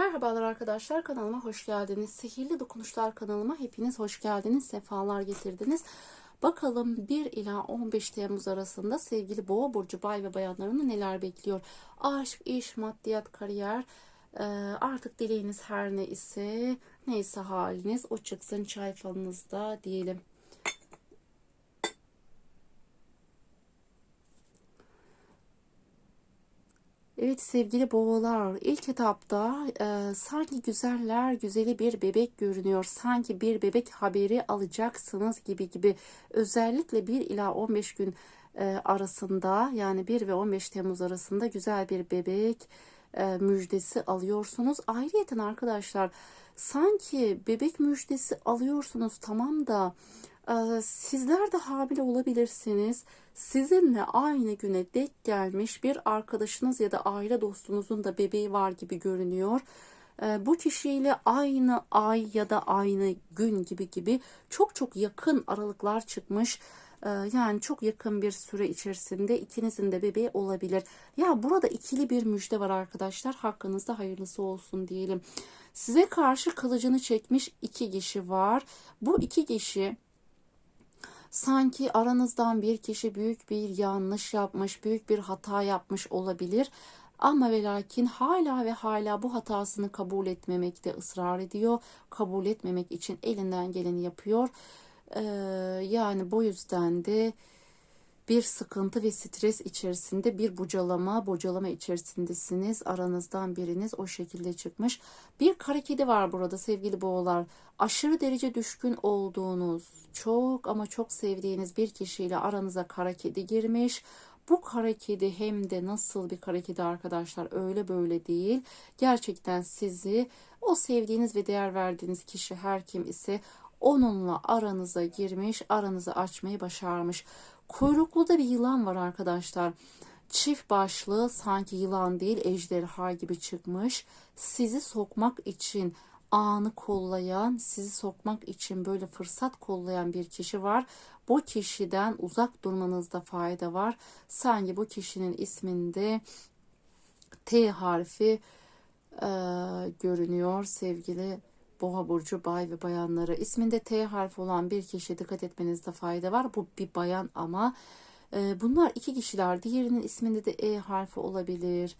Merhabalar arkadaşlar kanalıma hoş geldiniz. Sihirli Dokunuşlar kanalıma hepiniz hoş geldiniz. Sefalar getirdiniz. Bakalım 1 ila 15 Temmuz arasında sevgili Boğa burcu bay ve bayanlarını neler bekliyor? Aşk, iş, maddiyat, kariyer, e, artık dileğiniz her ne ise neyse haliniz o çıksın çay falınızda diyelim. Evet sevgili boğalar ilk etapta e, sanki güzeller güzeli bir bebek görünüyor. Sanki bir bebek haberi alacaksınız gibi gibi. Özellikle 1 ila 15 gün e, arasında yani 1 ve 15 Temmuz arasında güzel bir bebek e, müjdesi alıyorsunuz. Ayrıyeten arkadaşlar sanki bebek müjdesi alıyorsunuz tamam da Sizler de hamile olabilirsiniz. Sizinle aynı güne denk gelmiş bir arkadaşınız ya da aile dostunuzun da bebeği var gibi görünüyor. Ee, bu kişiyle aynı ay ya da aynı gün gibi gibi çok çok yakın aralıklar çıkmış. Ee, yani çok yakın bir süre içerisinde ikinizin de bebeği olabilir. Ya burada ikili bir müjde var arkadaşlar. Hakkınızda hayırlısı olsun diyelim. Size karşı kılıcını çekmiş iki kişi var. Bu iki kişi sanki aranızdan bir kişi büyük bir yanlış yapmış, büyük bir hata yapmış olabilir. Ama ve lakin hala ve hala bu hatasını kabul etmemekte ısrar ediyor. Kabul etmemek için elinden geleni yapıyor. Ee, yani bu yüzden de bir sıkıntı ve stres içerisinde bir bocalama, bocalama içerisindesiniz. Aranızdan biriniz o şekilde çıkmış. Bir kara kedi var burada sevgili boğalar. Aşırı derece düşkün olduğunuz, çok ama çok sevdiğiniz bir kişiyle aranıza kara kedi girmiş. Bu kara kedi hem de nasıl bir kara kedi arkadaşlar öyle böyle değil. Gerçekten sizi o sevdiğiniz ve değer verdiğiniz kişi her kim ise onunla aranıza girmiş, aranızı açmayı başarmış. Kuyruklu da bir yılan var arkadaşlar. Çift başlı sanki yılan değil ejderha gibi çıkmış. Sizi sokmak için anı kollayan, sizi sokmak için böyle fırsat kollayan bir kişi var. Bu kişiden uzak durmanızda fayda var. Sanki bu kişinin isminde T harfi e, görünüyor sevgili Boğa burcu bay ve bayanları. İsminde T harfi olan bir kişiye dikkat etmenizde fayda var. Bu bir bayan ama e, bunlar iki kişiler. Diğerinin isminde de E harfi olabilir.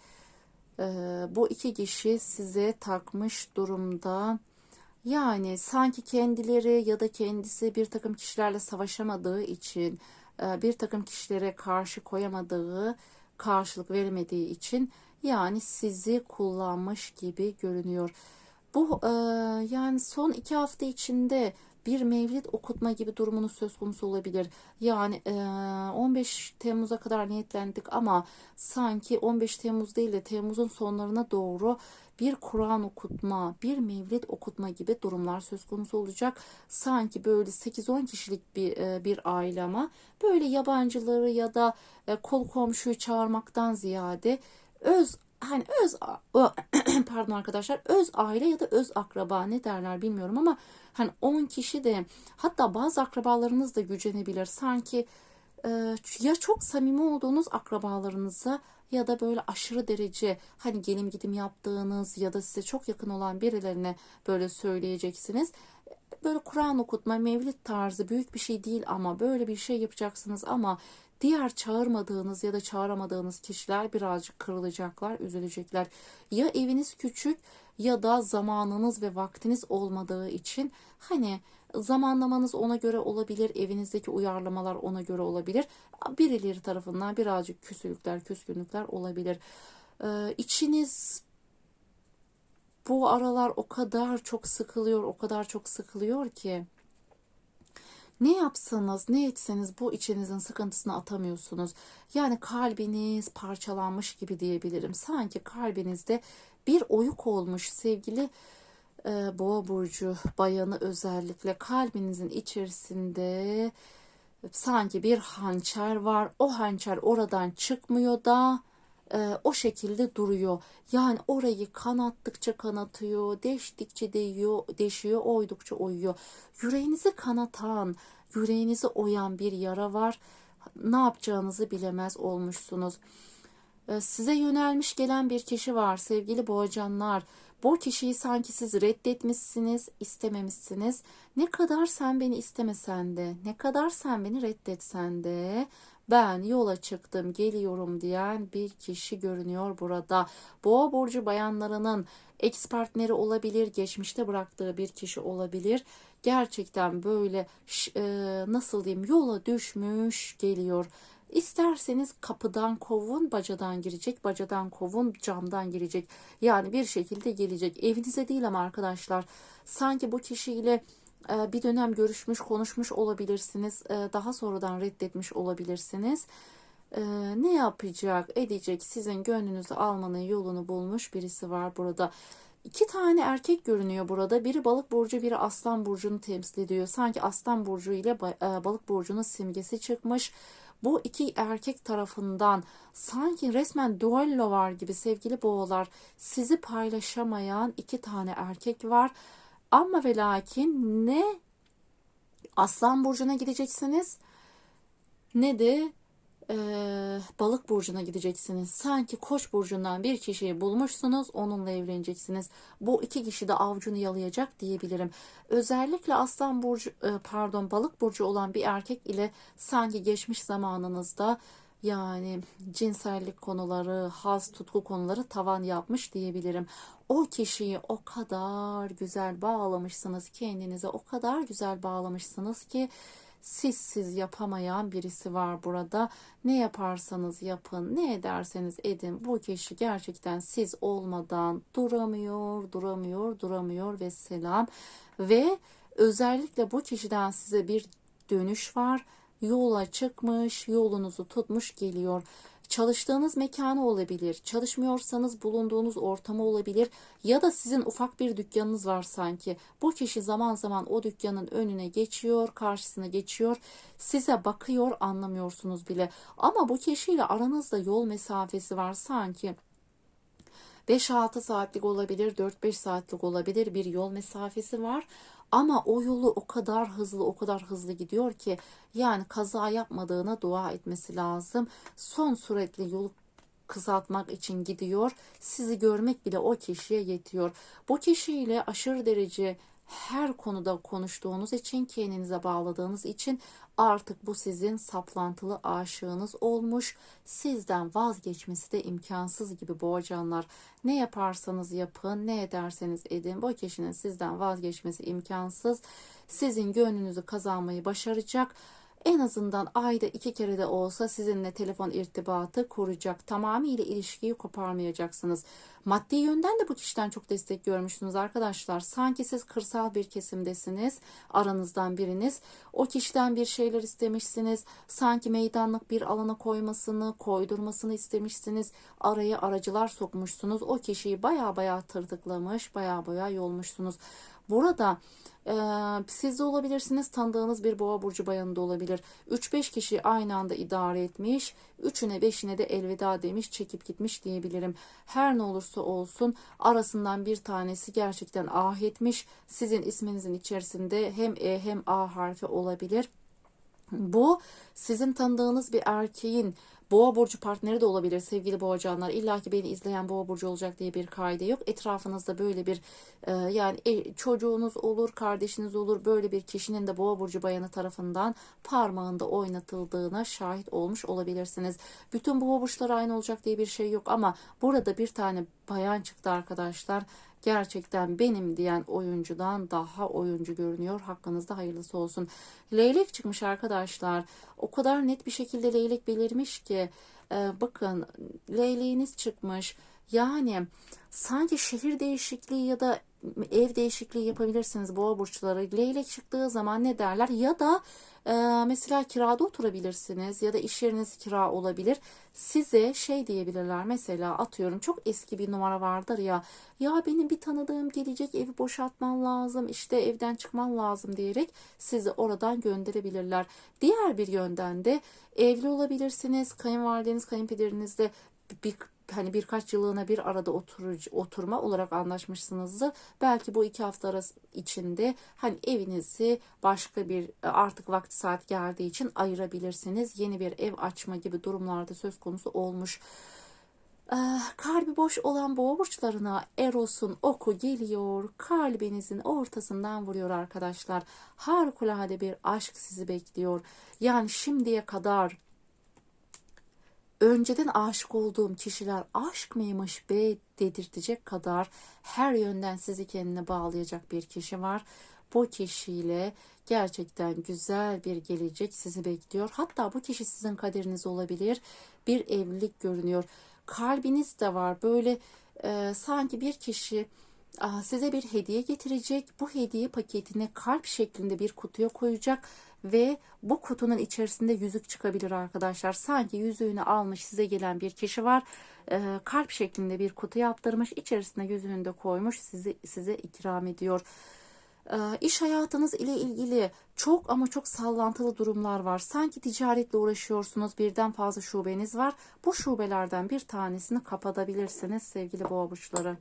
E, bu iki kişi size takmış durumda. Yani sanki kendileri ya da kendisi bir takım kişilerle savaşamadığı için, e, bir takım kişilere karşı koyamadığı, karşılık veremediği için yani sizi kullanmış gibi görünüyor. Bu e, yani son iki hafta içinde bir mevlid okutma gibi durumunuz söz konusu olabilir. Yani e, 15 Temmuz'a kadar niyetlendik ama sanki 15 Temmuz değil de Temmuz'un sonlarına doğru bir Kur'an okutma, bir mevlid okutma gibi durumlar söz konusu olacak. Sanki böyle 8-10 kişilik bir bir aile ama böyle yabancıları ya da kol komşuyu çağırmaktan ziyade öz hani öz pardon arkadaşlar öz aile ya da öz akraba ne derler bilmiyorum ama hani 10 kişi de hatta bazı akrabalarınız da gücenebilir. Sanki e, ya çok samimi olduğunuz akrabalarınıza ya da böyle aşırı derece hani gelim gidim yaptığınız ya da size çok yakın olan birilerine böyle söyleyeceksiniz. Böyle Kur'an okutma, mevlid tarzı büyük bir şey değil ama böyle bir şey yapacaksınız ama Diğer çağırmadığınız ya da çağıramadığınız kişiler birazcık kırılacaklar, üzülecekler. Ya eviniz küçük ya da zamanınız ve vaktiniz olmadığı için hani zamanlamanız ona göre olabilir, evinizdeki uyarlamalar ona göre olabilir. Birileri tarafından birazcık küsülükler, küskünlükler olabilir. Ee, içiniz bu aralar o kadar çok sıkılıyor, o kadar çok sıkılıyor ki ne yapsanız, ne etseniz bu içinizin sıkıntısını atamıyorsunuz. Yani kalbiniz parçalanmış gibi diyebilirim. Sanki kalbinizde bir oyuk olmuş sevgili e, boğa burcu bayanı özellikle kalbinizin içerisinde sanki bir hançer var. O hançer oradan çıkmıyor da e, o şekilde duruyor. Yani orayı kanattıkça kanatıyor, deştikçe değiyor, deşiyor, oydukça oyuyor. Yüreğinizi kanatan, yüreğinizi oyan bir yara var. Ne yapacağınızı bilemez olmuşsunuz. Ee, Size yönelmiş gelen bir kişi var sevgili boğacanlar. Bu kişiyi sanki siz reddetmişsiniz, istememişsiniz. Ne kadar sen beni istemesen de, ne kadar sen beni reddetsen de ben yola çıktım, geliyorum diyen bir kişi görünüyor burada. Boğa burcu bayanlarının ex partneri olabilir, geçmişte bıraktığı bir kişi olabilir. Gerçekten böyle e, nasıl diyeyim yola düşmüş geliyor. İsterseniz kapıdan kovun, bacadan girecek, bacadan kovun, camdan girecek. Yani bir şekilde gelecek. Evinize değil ama arkadaşlar sanki bu kişiyle bir dönem görüşmüş, konuşmuş olabilirsiniz. E, Daha sonradan reddetmiş olabilirsiniz. E, Ne yapacak, edecek, sizin gönlünüzü almanın yolunu bulmuş birisi var burada. İki tane erkek görünüyor burada. Biri balık burcu, biri aslan burcunu temsil ediyor. Sanki aslan burcu ile e, balık burcunun simgesi çıkmış. Bu iki erkek tarafından sanki resmen duello var gibi sevgili boğalar. Sizi paylaşamayan iki tane erkek var. Ama ve lakin ne aslan burcuna gideceksiniz ne de e, balık burcuna gideceksiniz. Sanki koç burcundan bir kişiyi bulmuşsunuz, onunla evleneceksiniz. Bu iki kişi de avcunu yalayacak diyebilirim. Özellikle aslan burcu, e, pardon balık burcu olan bir erkek ile sanki geçmiş zamanınızda yani cinsellik konuları, haz, tutku konuları tavan yapmış diyebilirim. O kişiyi o kadar güzel bağlamışsınız kendinize, o kadar güzel bağlamışsınız ki siz siz yapamayan birisi var burada. Ne yaparsanız yapın, ne ederseniz edin. Bu kişi gerçekten siz olmadan duramıyor, duramıyor, duramıyor ve selam. Ve özellikle bu kişiden size bir dönüş var. Yola çıkmış, yolunuzu tutmuş geliyor. Çalıştığınız mekanı olabilir, çalışmıyorsanız bulunduğunuz ortamı olabilir ya da sizin ufak bir dükkanınız var sanki. Bu kişi zaman zaman o dükkanın önüne geçiyor, karşısına geçiyor, size bakıyor anlamıyorsunuz bile. Ama bu kişiyle aranızda yol mesafesi var sanki. 5-6 saatlik olabilir, 4-5 saatlik olabilir bir yol mesafesi var. Ama o yolu o kadar hızlı, o kadar hızlı gidiyor ki yani kaza yapmadığına dua etmesi lazım. Son süratli yolu kısaltmak için gidiyor. Sizi görmek bile o kişiye yetiyor. Bu kişiyle aşırı derece her konuda konuştuğunuz için, kendinize bağladığınız için artık bu sizin saplantılı aşığınız olmuş. Sizden vazgeçmesi de imkansız gibi boğacanlar. Ne yaparsanız yapın, ne ederseniz edin. Bu kişinin sizden vazgeçmesi imkansız. Sizin gönlünüzü kazanmayı başaracak en azından ayda iki kere de olsa sizinle telefon irtibatı kuracak. Tamamıyla ilişkiyi koparmayacaksınız. Maddi yönden de bu kişiden çok destek görmüşsünüz arkadaşlar. Sanki siz kırsal bir kesimdesiniz. Aranızdan biriniz. O kişiden bir şeyler istemişsiniz. Sanki meydanlık bir alana koymasını, koydurmasını istemişsiniz. Araya aracılar sokmuşsunuz. O kişiyi baya baya tırtıklamış, baya baya yolmuşsunuz. Burada e, siz de olabilirsiniz, tanıdığınız bir boğa burcu bayanı da olabilir. 3-5 kişi aynı anda idare etmiş, üçüne beşine de elveda demiş, çekip gitmiş diyebilirim. Her ne olursa olsun arasından bir tanesi gerçekten ah etmiş. Sizin isminizin içerisinde hem E hem A harfi olabilir. Bu sizin tanıdığınız bir erkeğin boğa burcu partneri de olabilir sevgili boğacanlar. İlla ki beni izleyen boğa burcu olacak diye bir kaide yok. Etrafınızda böyle bir e, yani e, çocuğunuz olur, kardeşiniz olur. Böyle bir kişinin de boğa burcu bayanı tarafından parmağında oynatıldığına şahit olmuş olabilirsiniz. Bütün boğa burçları aynı olacak diye bir şey yok ama burada bir tane bayan çıktı arkadaşlar gerçekten benim diyen oyuncudan daha oyuncu görünüyor. Hakkınızda hayırlısı olsun. Leylek çıkmış arkadaşlar. O kadar net bir şekilde leylek belirmiş ki e, bakın leyleğiniz çıkmış. Yani sanki şehir değişikliği ya da ev değişikliği yapabilirsiniz boğa burçları. Leylek çıktığı zaman ne derler? Ya da e, mesela kirada oturabilirsiniz ya da iş yeriniz kira olabilir. Size şey diyebilirler mesela atıyorum çok eski bir numara vardır ya ya benim bir tanıdığım gelecek evi boşaltman lazım işte evden çıkman lazım diyerek sizi oradan gönderebilirler. Diğer bir yönden de evli olabilirsiniz kayınvalideniz kayınpederinizle bir hani birkaç yıllığına bir arada oturucu, oturma olarak anlaşmışsınızdır. Belki bu iki hafta arası içinde hani evinizi başka bir artık vakti saat geldiği için ayırabilirsiniz. Yeni bir ev açma gibi durumlarda söz konusu olmuş. Ah, kalbi boş olan boğa burçlarına Eros'un oku geliyor. Kalbinizin ortasından vuruyor arkadaşlar. Harikulade bir aşk sizi bekliyor. Yani şimdiye kadar önceden aşık olduğum kişiler aşk mıymış be dedirtecek kadar her yönden sizi kendine bağlayacak bir kişi var. Bu kişiyle gerçekten güzel bir gelecek sizi bekliyor. Hatta bu kişi sizin kaderiniz olabilir. Bir evlilik görünüyor. Kalbiniz de var. Böyle e, sanki bir kişi size bir hediye getirecek. Bu hediye paketini kalp şeklinde bir kutuya koyacak ve bu kutunun içerisinde yüzük çıkabilir arkadaşlar. Sanki yüzüğünü almış size gelen bir kişi var. Ee, kalp şeklinde bir kutu yaptırmış. içerisine yüzüğünü de koymuş. Sizi, size ikram ediyor. Ee, iş hayatınız ile ilgili çok ama çok sallantılı durumlar var. Sanki ticaretle uğraşıyorsunuz. Birden fazla şubeniz var. Bu şubelerden bir tanesini kapatabilirsiniz sevgili boğa burçları.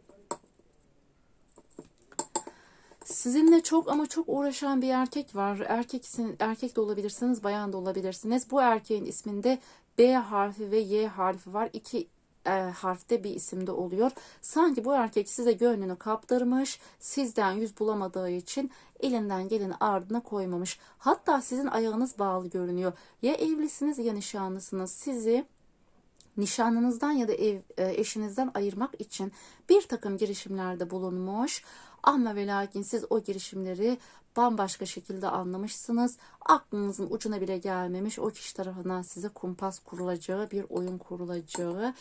Sizinle çok ama çok uğraşan bir erkek var. Erkeksin, erkek de olabilirsiniz, bayan da olabilirsiniz. Bu erkeğin isminde B harfi ve Y harfi var. İki e, harfte bir isimde oluyor. Sanki bu erkek size gönlünü kaptırmış, sizden yüz bulamadığı için elinden geleni ardına koymamış. Hatta sizin ayağınız bağlı görünüyor. Ya evlisiniz ya nişanlısınız. Sizi nişanlınızdan ya da ev, e, eşinizden ayırmak için bir takım girişimlerde bulunmuş. Ama ve lakin siz o girişimleri bambaşka şekilde anlamışsınız. Aklınızın ucuna bile gelmemiş o kişi tarafından size kumpas kurulacağı, bir oyun kurulacağı.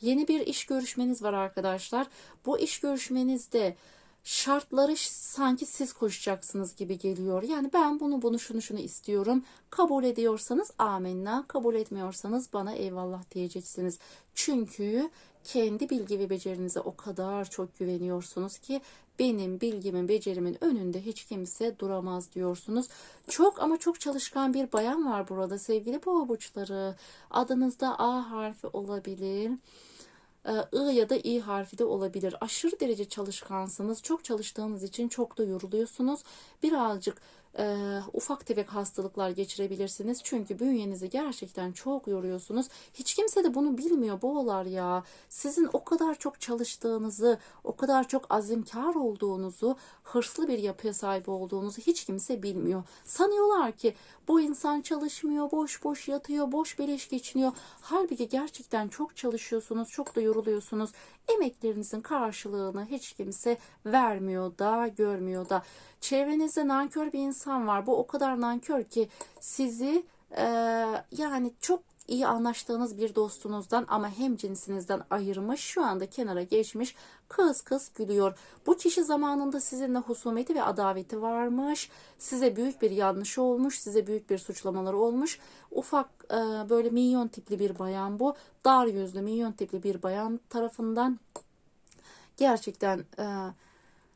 Yeni bir iş görüşmeniz var arkadaşlar. Bu iş görüşmenizde şartları sanki siz koşacaksınız gibi geliyor. Yani ben bunu bunu şunu şunu istiyorum. Kabul ediyorsanız amenna, kabul etmiyorsanız bana eyvallah diyeceksiniz. Çünkü kendi bilgi ve becerinize o kadar çok güveniyorsunuz ki benim bilgimin, becerimin önünde hiç kimse duramaz diyorsunuz. Çok ama çok çalışkan bir bayan var burada sevgili boğa burçları. Adınızda A harfi olabilir. I ya da İ harfi de olabilir. Aşırı derece çalışkansınız. Çok çalıştığınız için çok da yoruluyorsunuz. Birazcık e, ufak tefek hastalıklar geçirebilirsiniz. Çünkü bünyenizi gerçekten çok yoruyorsunuz. Hiç kimse de bunu bilmiyor boğalar ya. Sizin o kadar çok çalıştığınızı, o kadar çok azimkar olduğunuzu, hırslı bir yapıya sahip olduğunuzu hiç kimse bilmiyor. Sanıyorlar ki bu insan çalışmıyor, boş boş yatıyor, boş beleş geçiniyor. Halbuki gerçekten çok çalışıyorsunuz, çok da yoruluyorsunuz. Emeklerinizin karşılığını hiç kimse vermiyor da, görmüyor da. Çevrenizde nankör bir insan var. Bu o kadar nankör ki sizi e, yani çok iyi anlaştığınız bir dostunuzdan ama hem cinsinizden ayırmış şu anda kenara geçmiş kız kız gülüyor. Bu kişi zamanında sizinle husumeti ve adaveti varmış. Size büyük bir yanlışı olmuş. Size büyük bir suçlamaları olmuş. Ufak e, böyle minyon tipli bir bayan bu. Dar yüzlü minyon tipli bir bayan tarafından gerçekten e,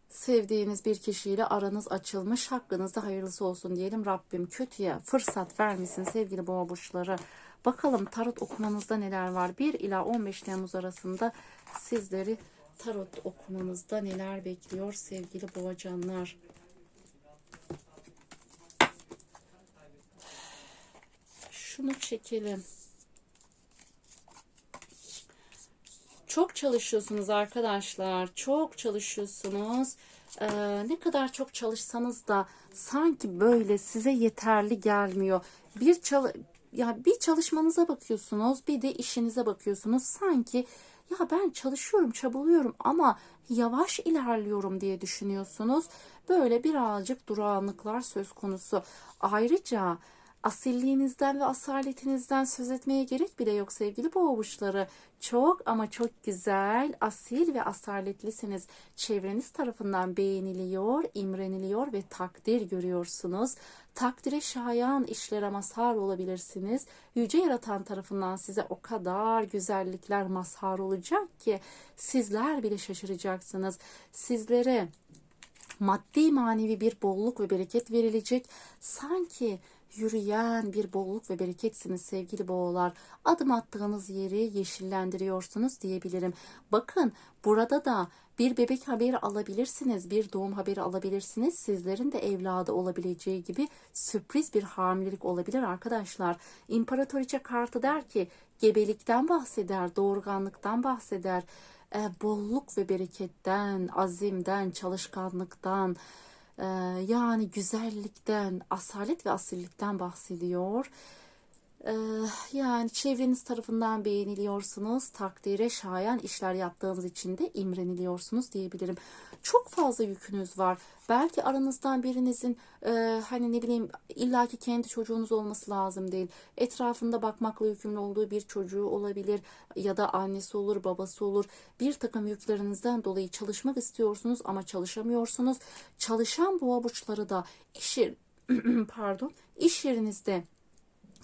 sevdiğiniz bir kişiyle aranız açılmış. Hakkınızda hayırlısı olsun diyelim. Rabbim kötüye fırsat vermesin sevgili boğa burçları. Bakalım tarot okumanızda neler var? 1 ila 15 Temmuz arasında sizleri tarot okumanızda neler bekliyor sevgili boğacanlar? Şunu çekelim. Çok çalışıyorsunuz arkadaşlar. Çok çalışıyorsunuz. Ee, ne kadar çok çalışsanız da sanki böyle size yeterli gelmiyor. Bir çal ya bir çalışmanıza bakıyorsunuz, bir de işinize bakıyorsunuz. Sanki ya ben çalışıyorum, çabalıyorum ama yavaş ilerliyorum diye düşünüyorsunuz. Böyle birazcık durağanlıklar söz konusu. Ayrıca asilliğinizden ve asaletinizden söz etmeye gerek bile yok sevgili boğuşları. Çok ama çok güzel, asil ve asaletlisiniz. Çevreniz tarafından beğeniliyor, imreniliyor ve takdir görüyorsunuz. Takdire şayan işlere mazhar olabilirsiniz. Yüce Yaratan tarafından size o kadar güzellikler mazhar olacak ki sizler bile şaşıracaksınız. Sizlere maddi manevi bir bolluk ve bereket verilecek. Sanki yürüyen bir bolluk ve bereketsiniz sevgili boğalar. Adım attığınız yeri yeşillendiriyorsunuz diyebilirim. Bakın burada da bir bebek haberi alabilirsiniz, bir doğum haberi alabilirsiniz. Sizlerin de evladı olabileceği gibi sürpriz bir hamilelik olabilir arkadaşlar. İmparatoriçe kartı der ki gebelikten bahseder, doğurganlıktan bahseder, e, bolluk ve bereketten, azimden, çalışkanlıktan, yani güzellikten, asalet ve asillikten bahsediyor. Ee, yani çevreniz tarafından beğeniliyorsunuz, takdire şayan işler yaptığınız için de imreniliyorsunuz diyebilirim. Çok fazla yükünüz var. Belki aranızdan birinizin e, hani ne bileyim illaki kendi çocuğunuz olması lazım değil. Etrafında bakmakla yükümlü olduğu bir çocuğu olabilir ya da annesi olur, babası olur. Bir takım yüklerinizden dolayı çalışmak istiyorsunuz ama çalışamıyorsunuz. Çalışan boğa burçları da iş pardon iş yerinizde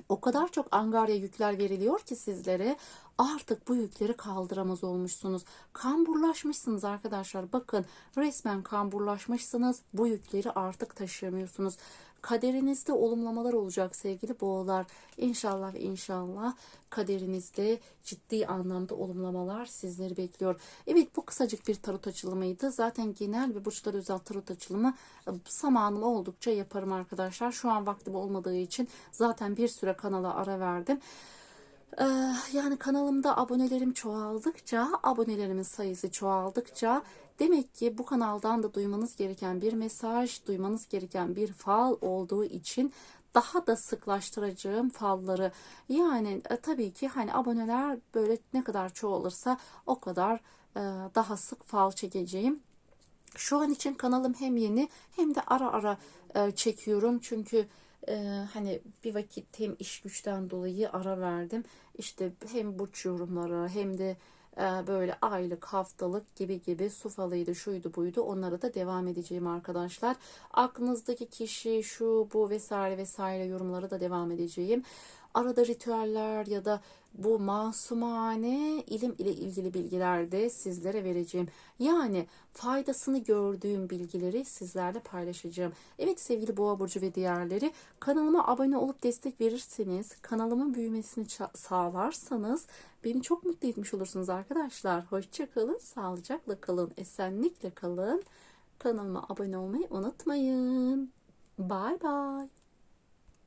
o kadar çok angarya yükler veriliyor ki sizlere artık bu yükleri kaldıramaz olmuşsunuz. Kamburlaşmışsınız arkadaşlar. Bakın resmen kamburlaşmışsınız. Bu yükleri artık taşıyamıyorsunuz. Kaderinizde olumlamalar olacak sevgili boğalar. İnşallah inşallah kaderinizde ciddi anlamda olumlamalar sizleri bekliyor. Evet bu kısacık bir tarot açılımıydı. Zaten genel ve burçlar özel tarot açılımı e, zamanım oldukça yaparım arkadaşlar. Şu an vaktim olmadığı için zaten bir süre kanala ara verdim. Ee, yani kanalımda abonelerim çoğaldıkça, abonelerimin sayısı çoğaldıkça demek ki bu kanaldan da duymanız gereken bir mesaj, duymanız gereken bir fal olduğu için daha da sıklaştıracağım falları. Yani e, tabii ki hani aboneler böyle ne kadar çoğalırsa o kadar e, daha sık fal çekeceğim. Şu an için kanalım hem yeni hem de ara ara e, çekiyorum. Çünkü e, hani bir vakit hem iş güçten dolayı ara verdim. İşte hem burç yorumları hem de e, böyle aylık, haftalık gibi gibi su falıydı, şuydu buydu. Onlara da devam edeceğim arkadaşlar. Aklınızdaki kişi şu bu vesaire vesaire yorumlara da devam edeceğim. Arada ritüeller ya da bu masumane ilim ile ilgili bilgiler de sizlere vereceğim. Yani faydasını gördüğüm bilgileri sizlerle paylaşacağım. Evet sevgili Boğa burcu ve diğerleri kanalıma abone olup destek verirseniz, kanalımın büyümesini sağlarsanız beni çok mutlu etmiş olursunuz arkadaşlar. Hoşça kalın, sağlıcakla kalın, esenlikle kalın. Kanalıma abone olmayı unutmayın. Bye bye.